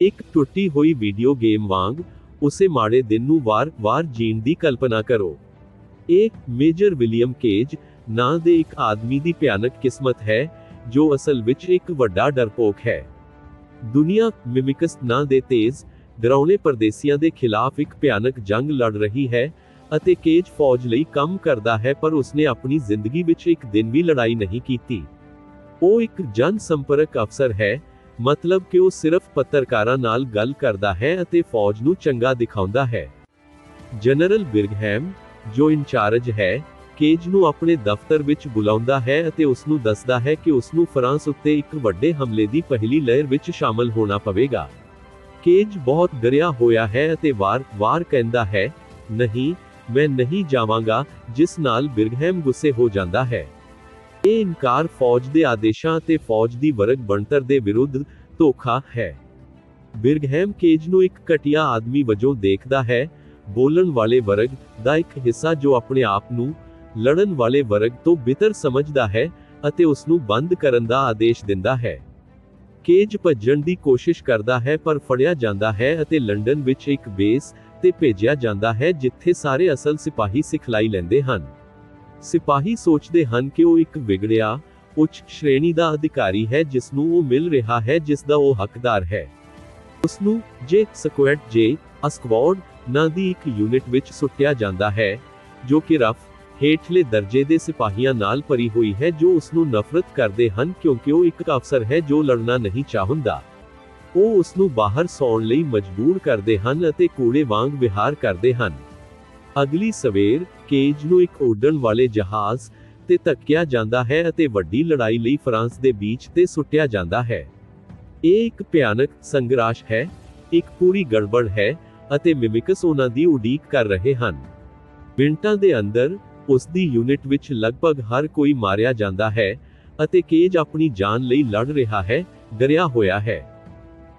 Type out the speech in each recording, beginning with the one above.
ਇੱਕ ਟੁੱਟੀ ਹੋਈ ਵੀਡੀਓ ਗੇਮ ਵਾਂਗ, ਉਸੇ ਮਾੜੇ ਦਿਨ ਨੂੰ ਵਾਰ-ਵਾਰ ਜੀਣ ਦੀ ਕਲਪਨਾ ਕਰੋ। ਇਹ ਮੇਜਰ ਵਿਲੀਅਮ ਕੇਜ ਨਾਂ ਦੇ ਇੱਕ ਆਦਮੀ ਦੀ ਭਿਆਨਕ ਕਿਸਮਤ ਹੈ, ਜੋ ਅਸਲ ਵਿੱਚ ਇੱਕ ਵੱਡਾ ਡਰਪੋਕ ਹੈ। ਦੁਨੀਆ ਮਿਮਿਕਸ ਨਾਂ ਦੇ ਤੇਜ਼, ਡਰਾਉਣੇ ਪਰਦੇਸੀਆਂ ਦੇ ਖਿਲਾਫ ਇੱਕ ਭਿਆਨਕ ਜੰਗ ਲੜ ਰਹੀ ਹੈ ਅਤੇ ਕੇਜ ਫੌਜ ਲਈ ਕੰਮ ਕਰਦਾ ਹੈ, ਪਰ ਉਸਨੇ ਆਪਣੀ ਜ਼ਿੰਦਗੀ ਵਿੱਚ ਇੱਕ ਦਿਨ ਵੀ ਲੜਾਈ ਨਹੀਂ ਕੀਤੀ। ਉਹ ਇੱਕ ਜਨ ਸੰਪਰਕ ਅਫਸਰ ਹੈ ਮਤਲਬ ਕਿ ਉਹ ਸਿਰਫ ਪੱਤਰਕਾਰਾਂ ਨਾਲ ਗੱਲ ਕਰਦਾ ਹੈ ਅਤੇ ਫੌਜ ਨੂੰ ਚੰਗਾ ਦਿਖਾਉਂਦਾ ਹੈ। ਜਨਰਲ ਬਿਰਗਹੈਮ, ਜੋ ਇੰਚਾਰਜ ਹੈ, ਕੇਜ ਨੂੰ ਆਪਣੇ ਦਫ਼ਤਰ ਵਿੱਚ ਬੁਲਾਉਂਦਾ ਹੈ ਅਤੇ ਉਸ ਨੂੰ ਦੱਸਦਾ ਹੈ ਕਿ ਉਸ ਨੂੰ ਫਰਾਂਸ ਉੱਤੇ ਇੱਕ ਵੱਡੇ ਹਮਲੇ ਦੀ ਪਹਿਲੀ ਲਹਿਰ ਵਿੱਚ ਸ਼ਾਮਲ ਹੋਣਾ ਪਵੇਗਾ। ਕੇਜ ਬਹੁਤ ਡਰਿਆ ਹੋਇਆ ਹੈ ਅਤੇ ਵਾਰ-ਵਾਰ ਕਹਿੰਦਾ ਹੈ, ਨਹੀਂ, ਮੈਂ ਨਹੀਂ ਜਾਵਾਂਗਾ, ਜਿਸ ਨਾਲ ਬਿਰਗਹੈਮ ਗੁੱਸੇ ਹੋ ਜਾਂਦਾ ਹੈ। ਇਹ ਇਨਕਾਰ ਫੌਜ ਦੇ ਆਦੇਸ਼ਾਂ ਅਤੇ ਫੌਜ ਦੀ ਵਰਗ ਬਣਤਰ ਦੇ ਵਿਰੁੱਧ ਧੋਖਾ ਹੈ। ਬਿਰਗਹੈਮ ਕੇਜ ਨੂੰ ਇੱਕ ਘਟੀਆ ਆਦਮੀ ਵਜੋਂ ਦੇਖਦਾ ਹੈ। ਬੋਲਣ ਵਾਲੇ ਵਰਗ ਦਾ ਇੱਕ ਹਿੱਸਾ ਜੋ ਆਪਣੇ ਆਪ ਨੂੰ ਲੜਨ ਵਾਲੇ ਵਰਗ ਤੋਂ ਬਿਹਤਰ ਸਮਝਦਾ ਹੈ ਅਤੇ ਉਸ ਨੂੰ ਬੰਦ ਕਰਨ ਦਾ ਆਦੇਸ਼ ਦਿੰਦਾ ਹੈ। ਕੇਜ ਭੱਜਣ ਦੀ ਕੋਸ਼ਿਸ਼ ਕਰਦਾ ਹੈ ਪਰ ਫੜਿਆ ਜਾਂਦਾ ਹੈ ਅਤੇ ਲੰਡਨ ਵਿੱਚ ਇੱਕ ਬੇਸ ਤੇ ਭੇਜਿਆ ਜਾਂਦਾ ਹੈ ਜਿੱਥੇ ਸਾਰੇ ਅਸਲ ਸਿਪਾਹੀ ਸਿਖਲਾਈ ਲੈਂਦੇ ਹਨ। ਸਿਪਾਹੀ ਸੋਚਦੇ ਹਨ ਕਿ ਉਹ ਇੱਕ ਵਿਗੜਿਆ, ਉੱਚ ਸ਼੍ਰੇਣੀ ਦਾ ਅਧਿਕਾਰੀ ਹੈ ਜਿਸ ਨੂੰ ਉਹ ਮਿਲ ਰਿਹਾ ਹੈ ਜਿਸ ਦਾ ਉਹ ਹੱਕਦਾਰ ਹੈ। ਉਸ ਨੂੰ ਜੇ ਸਕੁਐਡ ਜੇ ਅਸਕਵਾਰਡ ਨਾਂ ਦੀ ਇੱਕ ਯੂਨਿਟ ਵਿੱਚ ਸੁੱਟਿਆ ਜਾਂਦਾ ਹੈ, ਜੋ ਕਿ ਰਫ ਹੇਠਲੇ ਦਰਜੇ ਦੇ ਸਿਪਾਹੀਆਂ ਨਾਲ ਭਰੀ ਹੋਈ ਹੈ, ਜੋ ਉਸ ਨੂੰ ਨਫ਼ਰਤ ਕਰਦੇ ਹਨ ਕਿਉਂਕਿ ਉਹ ਇੱਕ ਅਫਸਰ ਹੈ ਜੋ ਲੜਨਾ ਨਹੀਂ ਚਾਹੁੰਦਾ। ਉਹ ਉਸ ਨੂੰ ਬਾਹਰ ਸੌਣ ਲਈ ਮਜਬੂਰ ਕਰਦੇ ਹਨ ਅਤੇ ਕੂੜੇ ਵਾਂਗ ਵਿਹਾਰ ਕਰਦੇ ਹਨ। ਅਗਲੀ ਸਵੇਰ ਕੇਜ ਨੂੰ ਇੱਕ ਉੱਡਣ ਵਾਲੇ ਜਹਾਜ਼ ਤੇ ਧੱਕਿਆ ਜਾਂਦਾ ਹੈ ਅਤੇ ਵੱਡੀ ਲੜਾਈ ਲਈ ਫਰਾਂਸ ਦੇ ਬੀਚ ਤੇ ਸੁੱਟਿਆ ਜਾਂਦਾ ਹੈ। ਇਹ ਇੱਕ ਭਿਆਨਕ ਸੰਘਰਸ਼ ਹੈ, ਇੱਕ ਪੂਰੀ ਗੜਬੜ ਹੈ ਅਤੇ ਮਿਮਿਕਸ ਉਹਨਾਂ ਦੀ ਉਡੀਕ ਕਰ ਰਹੇ ਹਨ। ਮਿੰਟਾਂ ਦੇ ਅੰਦਰ ਉਸ ਦੀ ਯੂਨਿਟ ਵਿੱਚ ਲਗਭਗ ਹਰ ਕੋਈ ਮਾਰਿਆ ਜਾਂਦਾ ਹੈ ਅਤੇ ਕੇਜ ਆਪਣੀ ਜਾਨ ਲਈ ਲੜ ਰਿਹਾ ਹੈ, ਡਰਿਆ ਹੋਇਆ ਹੈ।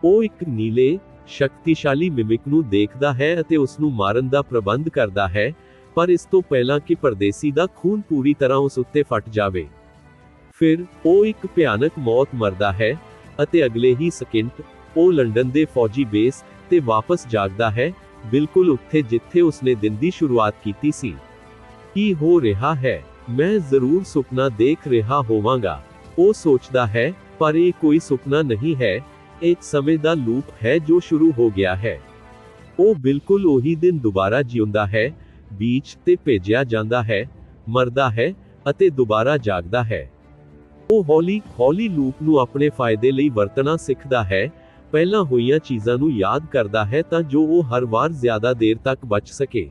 ਉਹ ਇੱਕ ਨੀਲੇ ਸ਼ਕਤੀਸ਼ਾਲੀ ਮਿਮਿਕ ਨੂੰ ਦੇਖਦਾ ਹੈ ਅਤੇ ਉਸ ਨੂੰ ਮਾਰਨ ਦਾ ਪ੍ਰਬੰਧ ਕਰਦਾ ਹੈ, ਪਰ ਇਸ ਤੋਂ ਪਹਿਲਾਂ ਕਿ ਪਰਦੇਸੀ ਦਾ ਖੂਨ ਪੂਰੀ ਤਰ੍ਹਾਂ ਉਸ ਉੱਤੇ ਫਟ ਜਾਵੇ। ਫਿਰ ਉਹ ਇੱਕ ਭਿਆਨਕ ਮੌਤ ਮਰਦਾ ਹੈ ਅਤੇ ਅਗਲੇ ਹੀ ਸਕਿੰਟ ਉਹ ਲੰਡਨ ਦੇ ਫੌਜੀ ਬੇਸ ਤੇ ਵਾਪਸ ਜਾਗਦਾ ਹੈ, ਬਿਲਕੁਲ ਉੱਥੇ ਜਿੱਥੇ ਉਸਨੇ ਦਿਨ ਦੀ ਸ਼ੁਰੂਆਤ ਕੀਤੀ ਸੀ। ਕੀ ਹੋ ਰਿਹਾ ਹੈ? ਮੈਂ ਜ਼ਰੂਰ ਸੁਪਨਾ ਦੇਖ ਰਿਹਾ ਹੋਵਾਂਗਾ। ਉਹ ਸੋਚਦਾ ਹੈ, ਪਰ ਇਹ ਕੋਈ ਸੁਪਨਾ ਨਹੀਂ ਹੈ ਇੱਕ ਸਮੇਂ ਦਾ ਲੂਪ ਹੈ ਜੋ ਸ਼ੁਰੂ ਹੋ ਗਿਆ ਹੈ। ਉਹ ਬਿਲਕੁਲ ਉਹੀ ਦਿਨ ਦੁਬਾਰਾ ਜਿਉਂਦਾ ਹੈ, ਬੀਚ ਤੇ ਭੇਜਿਆ ਜਾਂਦਾ ਹੈ, ਮਰਦਾ ਹੈ ਅਤੇ ਦੁਬਾਰਾ ਜਾਗਦਾ ਹੈ। ਉਹ ਹੌਲੀ ਹੌਲੀ ਲੂਪ ਨੂੰ ਆਪਣੇ ਫਾਇਦੇ ਲਈ ਵਰਤਣਾ ਸਿੱਖਦਾ ਹੈ, ਪਹਿਲਾਂ ਹੋਈਆਂ ਚੀਜ਼ਾਂ ਨੂੰ ਯਾਦ ਕਰਦਾ ਹੈ ਤਾਂ ਜੋ ਉਹ ਹਰ ਵਾਰ ਜ਼ਿਆਦਾ ਦੇਰ ਤੱਕ ਬਚ ਸਕੇ।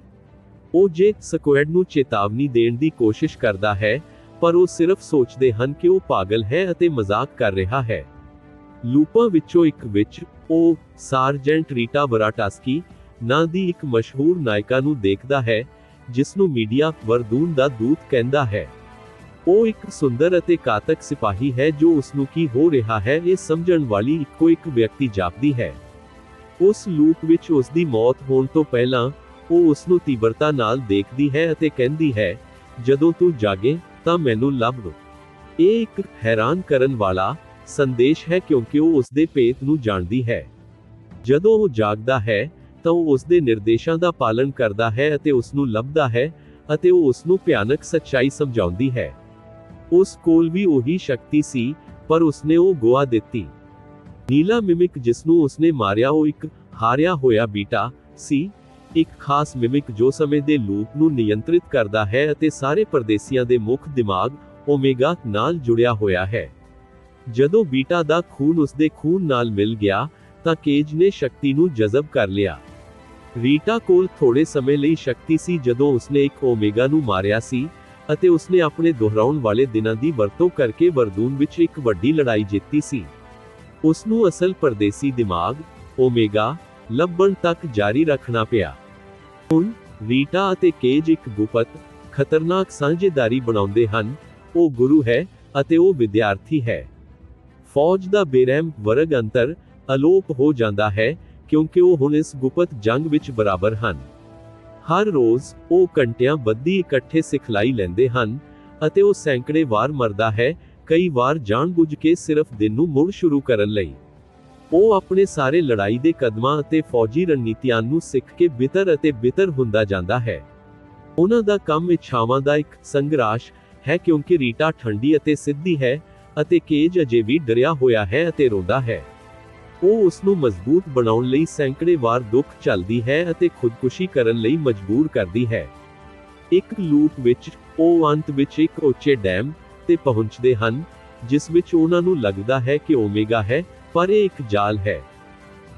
ਉਹ ਜੇ ਸਕੁਐਡ ਨੂੰ ਚੇਤਾਵਨੀ ਦੇਣ ਦੀ ਕੋਸ਼ਿਸ਼ ਕਰਦਾ ਹੈ, ਪਰ ਉਹ ਸਿਰਫ ਸੋਚਦੇ ਹਨ ਕਿ ਉਹ ਪਾਗਲ ਹੈ ਅਤੇ ਮਜ਼ਾਕ ਕਰ ਰਿਹਾ ਹੈ। ਲੂਪਾਂ ਵਿੱਚੋਂ ਇੱਕ ਵਿੱਚ ਉਹ ਸਾਰਜੈਂਟ ਰੀਟਾ ਬਰਾਟਾਸਕੀ ਨਾਂ ਦੀ ਇੱਕ ਮਸ਼ਹੂਰ ਨਾਇਕਾ ਨੂੰ ਦੇਖਦਾ ਹੈ ਜਿਸ ਨੂੰ ਮੀਡੀਆ ਵਰਦੂਨ ਦਾ ਦੂਤ ਕਹਿੰਦਾ ਹੈ। ਉਹ ਇੱਕ ਸੁੰਦਰ ਅਤੇ ਕਾਤਕ ਸਿਪਾਹੀ ਹੈ ਜੋ ਉਸ ਨੂੰ ਕੀ ਹੋ ਰਿਹਾ ਹੈ ਇਹ ਸਮਝਣ ਵਾਲੀ ਇੱਕੋ ਇੱਕ ਵਿਅਕਤੀ ਜਾਪਦੀ ਹੈ। ਉਸ ਲੂਪ ਵਿੱਚ ਉਸ ਦੀ ਮੌਤ ਹੋਣ ਤੋਂ ਪਹਿਲਾਂ ਉਹ ਉਸ ਨੂੰ ਤੀਬਰਤਾ ਨਾਲ ਦੇਖਦੀ ਹੈ ਅਤੇ ਕਹਿੰਦੀ ਹੈ, ਜਦੋਂ ਤੂੰ ਜਾਗੇ ਤਾਂ ਮੈਨੂੰ ਲੱਭ ਇਹ ਇੱਕ ਹੈਰਾਨ ਕਰਨ ਵਾਲਾ ਸੰਦੇਸ਼ ਹੈ ਕਿਉਂਕਿ ਉਹ ਉਸ ਦੇ ਭੇਤ ਨੂੰ ਜਾਣਦੀ ਹੈ। ਜਦੋਂ ਉਹ ਜਾਗਦਾ ਹੈ, ਤਾਂ ਉਹ ਉਸ ਦੇ ਨਿਰਦੇਸ਼ਾਂ ਦਾ ਪਾਲਣ ਕਰਦਾ ਹੈ ਅਤੇ ਉਸ ਨੂੰ ਲੱਭਦਾ ਹੈ ਅਤੇ ਉਹ ਉਸ ਨੂੰ ਭਿਆਨਕ ਸੱਚਾਈ ਸਮਝਾਉਂਦੀ ਹੈ। ਉਸ ਕੋਲ ਵੀ ਉਹੀ ਸ਼ਕਤੀ ਸੀ, ਪਰ ਉਸਨੇ ਉਹ ਗੁਆ ਦਿੱਤੀ। ਨੀਲਾ ਮਿਮਿਕ ਜਿਸ ਨੂੰ ਉਸਨੇ ਮਾਰਿਆ ਉਹ ਇੱਕ ਹਾਰਿਆ ਹੋਇਆ ਬੀਟਾ ਸੀ, ਇੱਕ ਖਾਸ ਮਿਮਿਕ ਜੋ ਸਮੇਂ ਦੇ ਲੂਪ ਨੂੰ ਨਿਯੰਤਰਿਤ ਕਰਦਾ ਹੈ ਅਤੇ ਸਾਰੇ ਪਰਦੇਸੀਆਂ ਦੇ ਮੁੱਖ ਦਿਮਾਗ ਓਮੇਗਾ ਨਾਲ ਜੁੜਿਆ ਹੋਇਆ ਹੈ। ਜਦੋਂ ਬੀਟਾ ਦਾ ਖੂਨ ਉਸਦੇ ਖੂਨ ਨਾਲ ਮਿਲ ਗਿਆ, ਤਾਂ ਕੇਜ ਨੇ ਸ਼ਕਤੀ ਨੂੰ ਜਜ਼ਬ ਕਰ ਲਿਆ। ਰੀਟਾ ਕੋਲ ਥੋੜੇ ਸਮੇਂ ਲਈ ਸ਼ਕਤੀ ਸੀ ਜਦੋਂ ਉਸਨੇ ਇੱਕ ਓਮੇਗਾ ਨੂੰ ਮਾਰਿਆ ਸੀ ਅਤੇ ਉਸਨੇ ਆਪਣੇ ਦੁਹਰਾਉਣ ਵਾਲੇ ਦਿਨਾਂ ਦੀ ਵਰਤੋਂ ਕਰਕੇ ਵਰਦੂਨ ਵਿੱਚ ਇੱਕ ਵੱਡੀ ਲੜਾਈ ਜਿੱਤੀ ਸੀ। ਉਸ ਨੂੰ ਅਸਲ ਪਰਦੇਸੀ ਦਿਮਾਗ, ਓਮੇਗਾ, ਲੱਭਣ ਤੱਕ ਜਾਰੀ ਰੱਖਣਾ ਪਿਆ। ਹੁਣ, ਰੀਟਾ ਅਤੇ ਕੇਜ ਇੱਕ ਗੁਪਤ, ਖਤਰਨਾਕ ਸਾਂਝੇਦਾਰੀ ਬਣਾਉਂਦੇ ਹਨ। ਉਹ ਗੁਰੂ ਹੈ ਅਤੇ ਉਹ ਵਿਦਿਆਰਥੀ ਹੈ। ਫੌਜ ਦਾ ਬੇਰਹਿਮ ਵਰਗ ਅੰਤਰ ਅਲੋਪ ਹੋ ਜਾਂਦਾ ਹੈ, ਕਿਉਂਕਿ ਉਹ ਹੁਣ ਇਸ ਗੁਪਤ ਜੰਗ ਵਿੱਚ ਬਰਾਬਰ ਹਨ। ਹਰ ਰੋਜ਼ ਉਹ ਘੰਟਿਆਂ ਬੱਧੀ ਇਕੱਠੇ ਸਿਖਲਾਈ ਲੈਂਦੇ ਹਨ ਅਤੇ ਉਹ ਸੈਂਕੜੇ ਵਾਰ ਮਰਦਾ ਹੈ, ਕਈ ਵਾਰ ਜਾਣਬੁੱਝ ਕੇ ਸਿਰਫ ਦਿਨ ਨੂੰ ਮੁੜ ਸ਼ੁਰੂ ਕਰਨ ਲਈ। ਉਹ ਆਪਣੇ ਸਾਰੇ ਲੜਾਈ ਦੇ ਕਦਮਾਂ ਅਤੇ ਫੌਜੀ ਰਣਨੀਤੀਆਂ ਨੂੰ ਸਿੱਖ ਕੇ ਬਿਤਰ ਅਤੇ ਬਿਹਤਰ ਹੁੰਦਾ ਜਾਂਦਾ ਹੈ। ਉਹਨਾਂ ਦਾ ਕੰਮ ਇੱਛਾਵਾਂ ਦਾ ਇੱਕ ਸੰਘਰਸ਼ ਹੈ, ਕਿਉਂਕਿ ਰੀਟਾ ਠੰਡੀ ਅਤੇ ਸਿੱਧੀ ਹੈ ਅਤੇ ਕੇਜ ਅਜੇ ਵੀ ਡਰਿਆ ਹੋਇਆ ਹੈ ਅਤੇ ਰੋਂਦਾ ਹੈ। ਉਹ ਉਸ ਨੂੰ ਮਜ਼ਬੂਤ ਬਣਾਉਣ ਲਈ ਸੈਂਕੜੇ ਵਾਰ ਦੁੱਖ ਝੱਲਦੀ ਹੈ ਅਤੇ ਖੁਦਕੁਸ਼ੀ ਕਰਨ ਲਈ ਮਜਬੂਰ ਕਰਦੀ ਹੈ। ਇੱਕ ਲੂਪ ਵਿੱਚ, ਉਹ ਅੰਤ ਵਿੱਚ ਇੱਕ ਉੱਚੇ ਡੈਮ ਤੇ ਪਹੁੰਚਦੇ ਹਨ, ਜਿਸ ਵਿੱਚ ਉਹਨਾਂ ਨੂੰ ਲੱਗਦਾ ਹੈ ਕਿ ਓਮੇਗਾ ਹੈ, ਪਰ ਇਹ ਇੱਕ ਜਾਲ ਹੈ।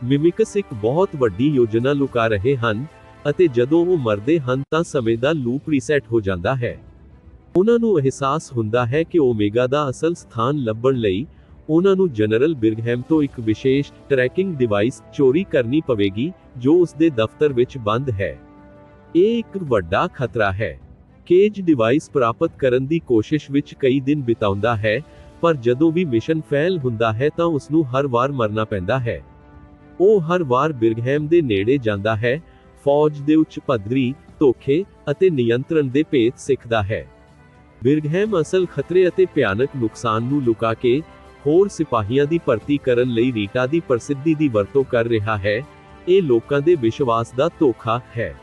ਮਿਮਿਕਸ ਇੱਕ ਬਹੁਤ ਵੱਡੀ ਯੋਜਨਾ ਲੁਕਾ ਰਹੇ ਹਨ, ਅਤੇ ਜਦੋਂ ਉਹ ਮਰਦੇ ਹਨ ਤਾਂ ਸਮੇਂ ਦਾ ਲੂਪ ਰੀਸੈਟ ਹੋ ਜਾਂਦਾ ਹੈ। ਉਹਨਾਂ ਨੂੰ ਅਹਿਸਾਸ ਹੁੰਦਾ ਹੈ ਕਿ ਓਮੇਗਾ ਦਾ ਅਸਲ ਸਥਾਨ ਲੱਭਣ ਲਈ ਉਹਨਾਂ ਨੂੰ ਜਨਰਲ ਬਿਰਗਹੈਮ ਤੋਂ ਇੱਕ ਵਿਸ਼ੇਸ਼ ਟਰੈਕਿੰਗ ਡਿਵਾਈਸ ਚੋਰੀ ਕਰਨੀ ਪਵੇਗੀ, ਜੋ ਉਸ ਦੇ ਦਫ਼ਤਰ ਵਿੱਚ ਬੰਦ ਹੈ। ਇਹ ਇੱਕ ਵੱਡਾ ਖਤਰਾ ਹੈ। ਕੇਜ ਡਿਵਾਈਸ ਪ੍ਰਾਪਤ ਕਰਨ ਦੀ ਕੋਸ਼ਿਸ਼ ਵਿੱਚ ਕਈ ਦਿਨ ਬਿਤਾਉਂਦਾ ਹੈ, ਪਰ ਜਦੋਂ ਵੀ ਮਿਸ਼ਨ ਫੇਲ ਹੁੰਦਾ ਹੈ ਤਾਂ ਉਸ ਨੂੰ ਹਰ ਵਾਰ ਮਰਨਾ ਪੈਂਦਾ ਹੈ। ਉਹ ਹਰ ਵਾਰ ਬਿਰਗਹੈਮ ਦੇ ਨੇੜੇ ਜਾਂਦਾ ਹੈ, ਫੌਜ ਦੇ ਉੱਚ ਪੱਧਰੀ, ਧੋਖੇ ਅਤੇ ਨਿਯੰਤਰਣ ਦੇ ਭੇਤ ਸਿੱਖਦਾ ਹੈ। ਬਿਰਗਹੈਮ ਅਸਲ ਖਤਰੇ ਅਤੇ ਭਿਆਨਕ ਨੁਕਸਾਨ ਨੂੰ ਲੁਕਾ ਕੇ ਹੋਰ ਸਿਪਾਹੀਆਂ ਦੀ ਭਰਤੀ ਕਰਨ ਲਈ ਰੀਟਾ ਦੀ ਪ੍ਰਸਿੱਧੀ ਦੀ ਵਰਤੋਂ ਕਰ ਰਿਹਾ ਹੈ, ਇਹ ਲੋਕਾਂ ਦੇ ਵਿਸ਼ਵਾਸ ਦਾ ਧੋਖਾ ਹੈ।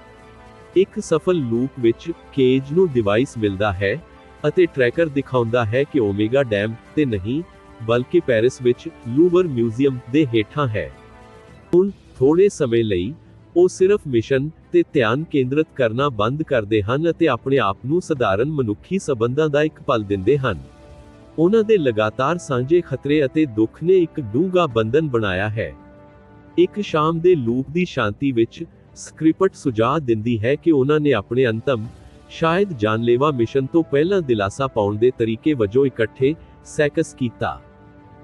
ਇੱਕ ਸਫਲ ਲੂਪ ਵਿੱਚ ਕੇਜ ਨੂੰ ਡਿਵਾਈਸ ਮਿਲਦਾ ਹੈ ਅਤੇ ਟਰੈਕਰ ਦਿਖਾਉਂਦਾ ਹੈ ਕਿ ਓਮੇਗਾ ਡੈਮ ਤੇ ਨਹੀਂ, ਬਲਕਿ ਪੈਰਿਸ ਵਿੱਚ ਲੂਵਰ ਮਿਊਜ਼ੀਅਮ ਦੇ ਹੇਠਾਂ ਹੈ। ਹੁਣ ਥੋੜੇ ਸਮੇਂ ਲਈ ਉਹ ਸਿਰਫ ਮਿਸ਼ਨ ਤੇ ਧਿਆਨ ਕੇਂਦਰਿਤ ਕਰਨਾ ਬੰਦ ਕਰਦੇ ਹਨ ਅਤੇ ਆਪਣੇ ਆਪ ਨੂੰ ਸਧਾਰਨ ਮਨੁੱਖੀ ਸਬੰਧਾਂ ਦਾ ਇੱਕ ਪਲ ਦਿੰਦੇ ਹਨ। ਉਹਨਾਂ ਦੇ ਲਗਾਤਾਰ ਸਾਂਝੇ ਖਤਰੇ ਅਤੇ ਦੁੱਖ ਨੇ ਇੱਕ ਡੂੰਘਾ ਬੰਧਨ ਬਣਾਇਆ ਹੈ। ਇੱਕ ਸ਼ਾਮ ਦੇ ਲੂਪ ਦੀ ਸ਼ਾਂਤੀ ਵਿੱਚ ਸਕ੍ਰਿਪਟ ਸੁਝਾਅ ਦਿੰਦੀ ਹੈ ਕਿ ਉਹਨਾਂ ਨੇ ਆਪਣੇ ਅੰਤਮ, ਸ਼ਾਇਦ ਜਾਨਲੇਵਾ ਮਿਸ਼ਨ ਤੋਂ ਪਹਿਲਾਂ ਦਿਲਾਸਾ ਪਾਉਣ ਦੇ ਤਰੀਕੇ ਵਜੋਂ ਇਕੱਠੇ ਸੈਕਸ ਕੀਤਾ।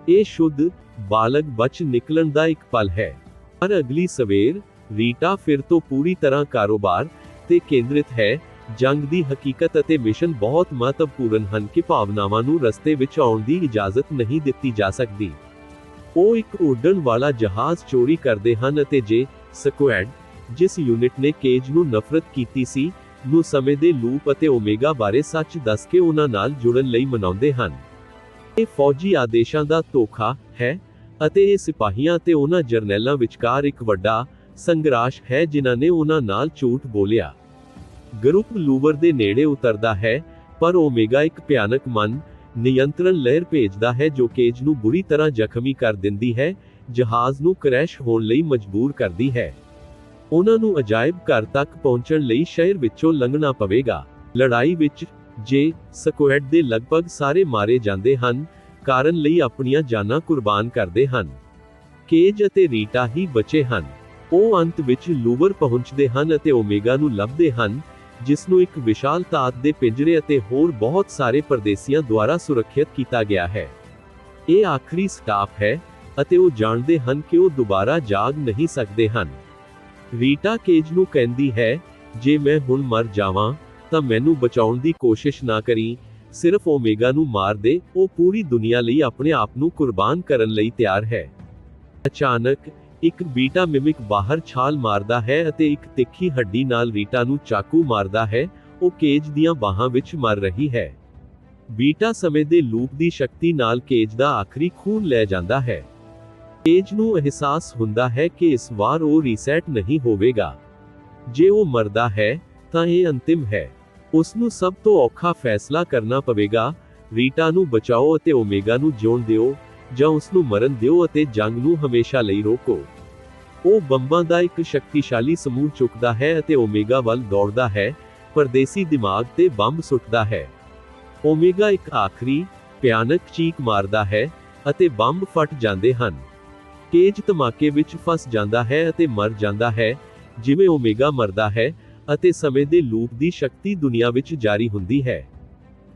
ਇਹ ਸ਼ੁੱਧ, ਬਾਲਗ ਬਚ ਨਿਕਲਣ ਦਾ ਇੱਕ ਪਲ ਹੈ। ਪਰ ਅਗਲੀ ਸਵੇਰ ਰੀਟਾ ਫਿਰ ਤੋਂ ਪੂਰੀ ਤਰ੍ਹਾਂ ਕਾਰੋਬਾਰ ਤੇ ਕੇਂਦਰਿਤ ਹੈ। ਜੰਗ ਦੀ ਹਕੀਕਤ ਅਤੇ ਮਿਸ਼ਨ ਬਹੁਤ ਮਹੱਤਵਪੂਰਨ ਹਨ ਕਿ ਭਾਵਨਾਵਾਂ ਨੂੰ ਰਸਤੇ ਵਿੱਚ ਆਉਣ ਦੀ ਇਜਾਜ਼ਤ ਨਹੀਂ ਦਿੱਤੀ ਜਾ ਸਕਦੀ। ਉਹ ਇੱਕ ਉੱਡਣ ਵਾਲਾ ਜਹਾਜ਼ ਚੋਰੀ ਕਰਦੇ ਹਨ ਅਤੇ ਜੇ ਸਕੁਐਡ, ਜਿਸ ਯੂਨਿਟ ਨੇ ਕੇਜ ਨੂੰ ਨਫ਼ਰਤ ਕੀਤੀ ਸੀ, ਨੂੰ ਸਮੇਂ ਦੇ ਲੂਪ ਅਤੇ ਓਮੇਗਾ ਬਾਰੇ ਸੱਚ ਦੱਸ ਕੇ ਉਹਨਾਂ ਨਾਲ ਜੁੜਨ ਲਈ ਮਨਾਉਂਦੇ ਹਨ। ਇਹ ਫੌਜੀ ਆਦੇਸ਼ਾਂ ਦਾ ਧੋਖਾ ਹੈ ਅਤੇ ਇਹ ਸਿਪਾਹੀਆਂ ਤੇ ਉਹਨਾਂ ਜਰਨੈਲਾਂ ਵਿਚਕਾਰ ਇੱਕ ਵੱਡਾ ਸੰਘਰਸ਼ ਹੈ ਜਿਨ੍ਹਾਂ ਨੇ ਉਹਨਾਂ ਨਾਲ ਝੂਠ ਬੋਲਿਆ। ਗਰੁੱਪ ਲੂਵਰ ਦੇ ਨੇੜੇ ਉਤਰਦਾ ਹੈ, ਪਰ ਓਮੇਗਾ ਇੱਕ ਭਿਆਨਕ ਮਨ, ਨਿਯੰਤਰਣ ਲਹਿਰ ਭੇਜਦਾ ਹੈ ਜੋ ਕੇਜ ਨੂੰ ਬੁਰੀ ਤਰ੍ਹਾਂ ਜ਼ਖਮੀ ਕਰ ਦਿੰਦੀ ਹੈ, ਜਹਾਜ਼ ਨੂੰ ਕ੍ਰੈਸ਼ ਹੋਣ ਲਈ ਮਜਬੂਰ ਕਰਦੀ ਹੈ। ਉਹਨਾਂ ਨੂੰ ਅਜਾਇਬ ਘਰ ਤੱਕ ਪਹੁੰਚਣ ਲਈ ਸ਼ਹਿਰ ਵਿੱਚੋਂ ਲੰਘਣਾ ਪਵੇਗਾ। ਲੜਾਈ ਵਿੱਚ ਜੇ ਸਕੁਐਡ ਦੇ ਲਗਭਗ ਸਾਰੇ ਮਾਰੇ ਜਾਂਦੇ ਹਨ, ਕਾਰਨ ਲਈ ਆਪਣੀਆਂ ਜਾਨਾਂ ਕੁਰਬਾਨ ਕਰਦੇ ਹਨ। ਕੇਜ ਅਤੇ ਰੀਟਾ ਹੀ ਬਚੇ ਹਨ। ਉਹ ਅੰਤ ਵਿੱਚ ਲੂਵਰ ਪਹੁੰਚਦੇ ਹਨ ਅਤੇ ਓਮੇਗਾ ਨੂੰ ਲੱਭਦੇ ਹਨ ਜਿਸ ਨੂੰ ਇੱਕ ਵਿਸ਼ਾਲ ਤਾਤ ਦੇ ਪਿੰਜਰੇ ਅਤੇ ਹੋਰ ਬਹੁਤ ਸਾਰੇ ਪਰਦੇਸੀਆਂ ਦੁਆਰਾ ਸੁਰੱਖਿਅਤ ਕੀਤਾ ਗਿਆ ਹੈ। ਇਹ ਆਖਰੀ ਸਟਾਪ ਹੈ, ਅਤੇ ਉਹ ਜਾਣਦੇ ਹਨ ਕਿ ਉਹ ਦੁਬਾਰਾ ਜਾਗ ਨਹੀਂ ਸਕਦੇ ਹਨ। ਰੀਟਾ ਕੇਜ ਨੂੰ ਕਹਿੰਦੀ ਹੈ, ਜੇ ਮੈਂ ਹੁਣ ਮਰ ਜਾਵਾਂ, ਤਾਂ ਮੈਨੂੰ ਬਚਾਉਣ ਦੀ ਕੋਸ਼ਿਸ਼ ਨਾ ਕਰੀ, ਸਿਰਫ ਓਮੇਗਾ ਨੂੰ ਮਾਰ ਦੇ, ਉਹ ਪੂਰੀ ਦੁਨੀਆ ਲਈ ਆਪਣੇ ਆਪ ਨੂੰ ਕੁਰਬਾਨ ਕਰਨ ਲਈ ਤਿਆਰ ਹੈ। ਅਚਾਨਕ ਇੱਕ ਬੀਟਾ ਮਿਮਿਕ ਬਾਹਰ ਛਾਲ ਮਾਰਦਾ ਹੈ ਅਤੇ ਇੱਕ ਤਿੱਖੀ ਹੱਡੀ ਨਾਲ ਰੀਟਾ ਨੂੰ ਚਾਕੂ ਮਾਰਦਾ ਹੈ, ਉਹ ਕੇਜ ਦੀਆਂ ਬਾਹਾਂ ਵਿੱਚ ਮਰ ਰਹੀ ਹੈ। ਬੀਟਾ ਸਮੇਂ ਦੇ ਲੂਪ ਦੀ ਸ਼ਕਤੀ ਨਾਲ ਕੇਜ ਦਾ ਆਖਰੀ ਖੂਨ ਲੈ ਜਾਂਦਾ ਹੈ। ਕੇਜ ਨੂੰ ਅਹਿਸਾਸ ਹੁੰਦਾ ਹੈ ਕਿ ਇਸ ਵਾਰ ਉਹ ਰੀਸੈਟ ਨਹੀਂ ਹੋਵੇਗਾ। ਜੇ ਉਹ ਮਰਦਾ ਹੈ, ਤਾਂ ਇਹ ਅੰਤਿਮ ਹੈ। ਉਸ ਨੂੰ ਸਭ ਤੋਂ ਔਖਾ ਫੈਸਲਾ ਕਰਨਾ ਪਵੇਗਾ। ਰੀਟਾ ਨੂੰ ਬਚਾਓ ਅਤੇ ਓਮੇਗਾ ਨੂੰ ਜਿਉਣ ਦਿਓ। ਜਾਂ ਉਸ ਨੂੰ ਮਰਨ ਦਿਓ ਅਤੇ ਜੰਗ ਨੂੰ ਹਮੇਸ਼ਾ ਲਈ ਰੋਕੋ। ਉਹ ਬੰਬਾਂ ਦਾ ਇੱਕ ਸ਼ਕਤੀਸ਼ਾਲੀ ਸਮੂਹ ਚੁੱਕਦਾ ਹੈ ਅਤੇ ਓਮੇਗਾ ਵੱਲ ਦੌੜਦਾ ਹੈ, ਪਰਦੇਸੀ ਦਿਮਾਗ ਤੇ ਬੰਬ ਸੁੱਟਦਾ ਹੈ। ਓਮੇਗਾ ਇੱਕ ਆਖਰੀ, ਭਿਆਨਕ ਚੀਕ ਮਾਰਦਾ ਹੈ ਅਤੇ ਬੰਬ ਫਟ ਜਾਂਦੇ ਹਨ। ਕੇਜ ਧਮਾਕੇ ਵਿੱਚ ਫਸ ਜਾਂਦਾ ਹੈ ਅਤੇ ਮਰ ਜਾਂਦਾ ਹੈ, ਜਿਵੇਂ ਓਮੇਗਾ ਮਰਦਾ ਹੈ ਅਤੇ ਸਮੇਂ ਦੇ ਲੂਪ ਦੀ ਸ਼ਕਤੀ ਦੁਨੀਆ ਵਿੱਚ ਜਾਰੀ ਹੁੰਦੀ ਹੈ।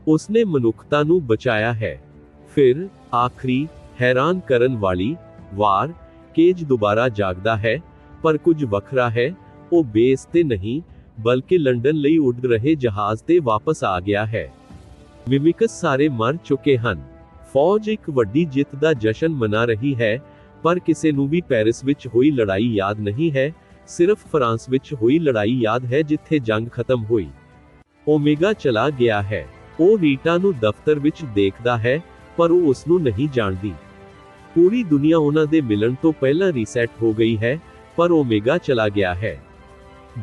ਉਸਨੇ ਮਨੁੱਖਤਾ ਨੂੰ ਬਚਾਇਆ ਹੈ। ਫਿਰ ਆਖਰੀ ਹੈਰਾਨ ਕਰਨ ਵਾਲੀ ਵਾਰ ਕੇਜ ਦੁਬਾਰਾ ਜਾਗਦਾ ਹੈ, ਪਰ ਕੁਝ ਵੱਖਰਾ ਹੈ। ਉਹ ਬੇਸ ਤੇ ਨਹੀਂ, ਬਲਕਿ ਲੰਡਨ ਲਈ ਉੱਡ ਰਹੇ ਜਹਾਜ਼ ਤੇ ਵਾਪਸ ਆ ਗਿਆ ਹੈ। ਮਿਮਿਕਸ ਸਾਰੇ ਮਰ ਚੁੱਕੇ ਹਨ। ਫੌਜ ਇੱਕ ਵੱਡੀ ਜਿੱਤ ਦਾ ਜਸ਼ਨ ਮਨਾ ਰਹੀ ਹੈ, ਪਰ ਕਿਸੇ ਨੂੰ ਵੀ ਪੈਰਿਸ ਵਿੱਚ ਹੋਈ ਲੜਾਈ ਯਾਦ ਨਹੀਂ ਹੈ। ਸਿਰਫ ਫਰਾਂਸ ਵਿੱਚ ਹੋਈ ਲੜਾਈ ਯਾਦ ਹੈ, ਜਿੱਥੇ ਜੰਗ ਖਤਮ ਹੋਈ। ਓਮੇਗਾ ਚਲਾ ਗਿਆ ਹੈ। ਉਹ ਰੀਟਾ ਨੂੰ ਦਫ਼ਤਰ ਵਿੱਚ ਦੇਖਦਾ ਹੈ ਪਰ ਉਹ ਉਸ ਨੂੰ ਨਹੀਂ ਜਾਣਦੀ। ਪੂਰੀ ਦੁਨੀਆ ਉਹਨਾਂ ਦੇ ਮਿਲਣ ਤੋਂ ਪਹਿਲਾਂ ਰੀਸੈਟ ਹੋ ਗਈ ਹੈ, ਪਰ ਓਮੇਗਾ ਚਲਾ ਗਿਆ ਹੈ।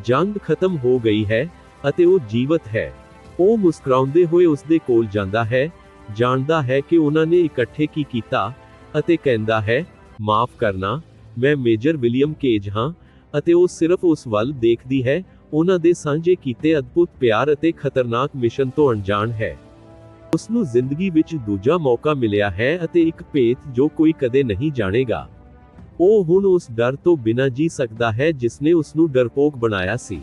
ਜੰਗ ਖਤਮ ਹੋ ਗਈ ਹੈ ਅਤੇ ਉਹ ਜੀਵਤ ਹੈ। ਉਹ ਮੁਸਕਰਾਉਂਦੇ ਹੋਏ ਉਸ ਦੇ ਕੋਲ ਜਾਂਦਾ ਹੈ, ਜਾਣਦਾ ਹੈ ਕਿ ਉਹਨਾਂ ਨੇ ਇਕੱਠੇ ਕੀ ਕੀਤਾ ਅਤੇ ਕਹਿੰਦਾ ਹੈ, ਮਾਫ ਕਰਨਾ, ਮੈਂ ਮੇਜਰ ਵਿਲੀਅਮ ਕੇਜ ਹਾਂ ਅਤੇ ਉਹ ਸਿਰਫ ਉਸ ਵੱਲ ਦੇਖਦੀ ਹੈ। ਉਹਨਾਂ ਦੇ ਸਾਂਝੇ ਕੀਤੇ ਅਦਭੁਤ ਪਿਆਰ ਅਤੇ ਖਤਰਨਾਕ ਮਿਸ਼ਨ ਤੋਂ ਅਣਜਾਣ ਹੈ। ਉਸ ਨੂੰ ਜ਼ਿੰਦਗੀ ਵਿੱਚ ਦੂਜਾ ਮੌਕਾ ਮਿਲਿਆ ਹੈ ਅਤੇ ਇੱਕ ਭੇਤ ਜੋ ਕੋਈ ਕਦੇ ਨਹੀਂ ਜਾਣੇਗਾ। ਉਹ ਹੁਣ ਉਸ ਡਰ ਤੋਂ ਬਿਨਾਂ ਜੀ ਸਕਦਾ ਹੈ ਜਿਸ ਨੇ ਉਸ ਨੂੰ ਡਰਪੋਕ ਬਣਾਇਆ ਸੀ।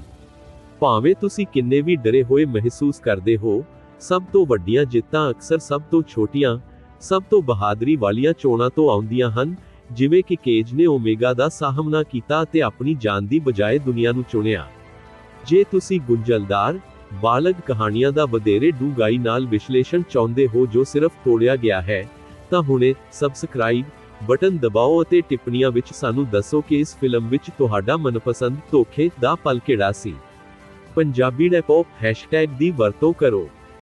ਭਾਵੇਂ ਤੁਸੀਂ ਕਿੰਨੇ ਵੀ ਡਰੇ ਹੋਏ ਮਹਿਸੂਸ ਕਰਦੇ ਹੋ, ਸਭ ਤੋਂ ਵੱਡੀਆਂ ਜਿੱਤਾਂ ਅਕਸਰ ਸਭ ਤੋਂ ਛੋਟੀਆਂ, ਸਭ ਤੋਂ ਬਹਾਦਰੀ ਵਾਲੀਆਂ ਚੋਣਾਂ ਤੋਂ ਆਉਂਦੀਆਂ ਹਨ, ਜਿਵੇਂ ਕਿ ਕੇਜ ਨੇ ਓਮੇਗਾ ਦਾ ਸਾਹਮਣਾ ਕੀਤਾ ਅਤੇ ਆਪਣੀ ਜਾਨ ਦੀ ਬਜਾਏ ਦੁਨੀਆ ਨੂੰ ਚੁਣਿਆ। ਜੇ ਤੁਸੀਂ ਗੁੰਝਲਦਾਰ ਬਾਲਗ ਕਹਾਣੀਆਂ ਦਾ ਵਧੇਰੇ ਡੂੰਘਾਈ ਨਾਲ ਵਿਸ਼ਲੇਸ਼ਣ ਚਾਹੁੰਦੇ ਹੋ ਜੋ ਸਿਰਫ ਤੋੜਿਆ ਗਿਆ ਹੈ, ਤਾਂ ਹੁਣੇ ਸਬਸਕ੍ਰਾਈਬ ਬਟਨ ਦਬਾਓ ਅਤੇ ਟਿੱਪਣੀਆਂ ਵਿੱਚ ਸਾਨੂੰ ਦੱਸੋ ਕਿ ਇਸ ਫਿਲਮ ਵਿੱਚ ਤੁਹਾਡਾ ਮਨਪਸੰਦ ਧੋਖੇ ਦਾ ਪਲ ਕਿਹੜਾ ਸੀ। ਪੰਜਾਬੀ ਡੈਪੋ ਹੈਸ਼ਟੈਗ ਦੀ ਵਰਤੋਂ ਕਰੋ।